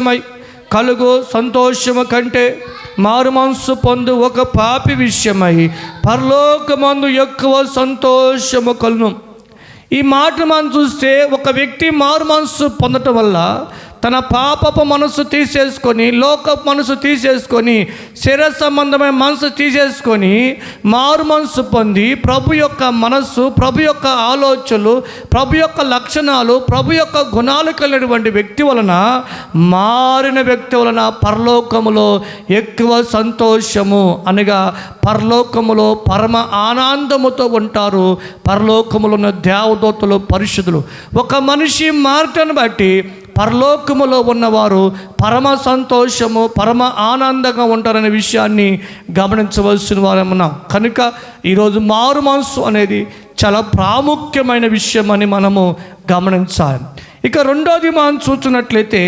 విషయమై కలుగు సంతోషము కంటే మారు మనసు పొందు ఒక పాపి విషయమై పరలోకమందు ఎక్కువ సంతోషము కలును ఈ మాట మనం చూస్తే ఒక వ్యక్తి మారు మనసు పొందటం వల్ల తన పాపపు మనసు తీసేసుకొని లోక మనసు తీసేసుకొని శరీర సంబంధమైన మనసు తీసేసుకొని మారు మనసు పొంది ప్రభు యొక్క మనస్సు ప్రభు యొక్క ఆలోచనలు ప్రభు యొక్క లక్షణాలు ప్రభు యొక్క గుణాలు కలిగినటువంటి వ్యక్తి వలన మారిన వ్యక్తి వలన పరలోకములో ఎక్కువ సంతోషము అనగా పరలోకములో పరమ ఆనందముతో ఉంటారు పరలోకములో ఉన్న దేవదూతలు పరిశుద్ధులు. ఒక మనిషి మార్గను బట్టి పరలోకములో ఉన్నవారు పరమ సంతోషము పరమ ఆనందంగా ఉంటారనే విషయాన్ని గమనించవలసిన వారమున్నాం కనుక ఈరోజు మారు మనసు అనేది చాలా ప్రాముఖ్యమైన విషయం అని మనము గమనించాలి. ఇక రెండోది మనం చూస్తున్నట్లయితే